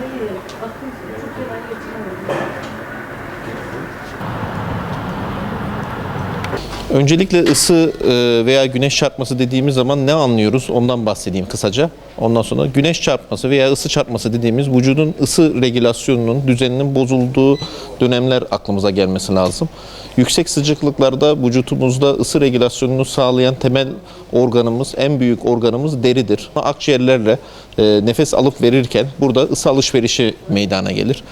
아들이 아프지. 죽게 많이 했지만 Öncelikle ısı e, veya güneş çarpması dediğimiz zaman ne anlıyoruz ondan bahsedeyim kısaca. Ondan sonra güneş çarpması veya ısı çarpması dediğimiz vücudun ısı regülasyonunun düzeninin bozulduğu dönemler aklımıza gelmesi lazım. Yüksek sıcaklıklarda vücutumuzda ısı regülasyonunu sağlayan temel organımız, en büyük organımız deridir. Akciğerlerle e, nefes alıp verirken burada ısı alışverişi meydana gelir.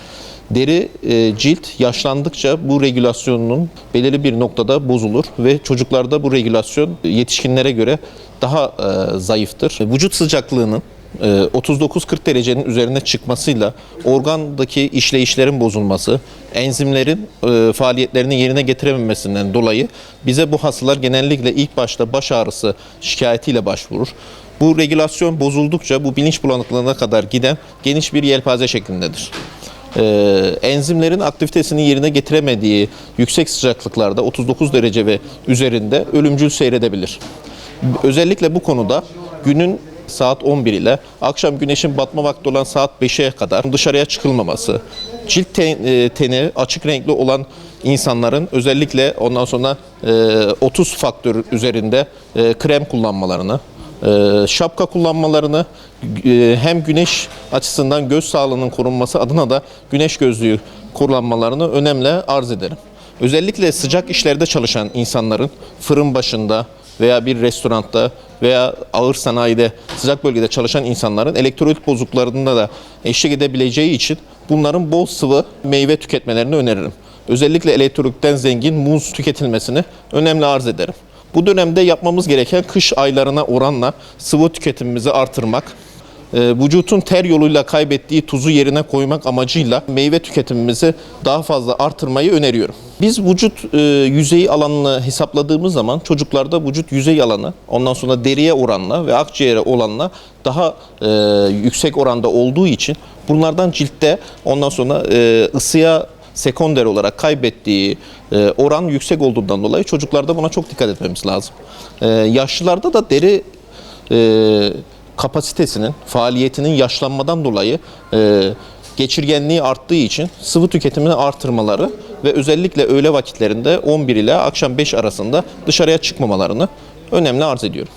Deri e, cilt yaşlandıkça bu regülasyonunun belirli bir noktada bozulur ve çocuklarda bu regülasyon yetişkinlere göre daha e, zayıftır. Vücut sıcaklığının e, 39-40 derecenin üzerine çıkmasıyla organdaki işleyişlerin bozulması, enzimlerin e, faaliyetlerini yerine getirememesinden dolayı bize bu hastalar genellikle ilk başta baş ağrısı şikayetiyle başvurur. Bu regülasyon bozuldukça bu bilinç bulanıklığına kadar giden geniş bir yelpaze şeklindedir. Ee, enzimlerin aktivitesini yerine getiremediği yüksek sıcaklıklarda 39 derece ve üzerinde ölümcül seyredebilir. Özellikle bu konuda günün saat 11 ile akşam güneşin batma vakti olan saat 5'e kadar dışarıya çıkılmaması, cilt e, teni açık renkli olan insanların özellikle ondan sonra e, 30 faktör üzerinde e, krem kullanmalarını, şapka kullanmalarını e, hem güneş açısından göz sağlığının korunması adına da güneş gözlüğü kullanmalarını önemli arz ederim. Özellikle sıcak işlerde çalışan insanların fırın başında veya bir restoranda veya ağır sanayide sıcak bölgede çalışan insanların elektrolit bozukluklarında da eşlik edebileceği için bunların bol sıvı meyve tüketmelerini öneririm. Özellikle elektrolitten zengin muz tüketilmesini önemli arz ederim. Bu dönemde yapmamız gereken kış aylarına oranla sıvı tüketimimizi artırmak, e, vücutun ter yoluyla kaybettiği tuzu yerine koymak amacıyla meyve tüketimimizi daha fazla artırmayı öneriyorum. Biz vücut e, yüzeyi alanını hesapladığımız zaman çocuklarda vücut yüzey alanı ondan sonra deriye oranla ve akciğere oranla daha e, yüksek oranda olduğu için bunlardan ciltte ondan sonra e, ısıya sekonder olarak kaybettiği e, oran yüksek olduğundan dolayı çocuklarda buna çok dikkat etmemiz lazım. E, yaşlılarda da deri e, kapasitesinin, faaliyetinin yaşlanmadan dolayı geçirgenliği arttığı için sıvı tüketimini artırmaları ve özellikle öğle vakitlerinde 11 ile akşam 5 arasında dışarıya çıkmamalarını önemli arz ediyorum.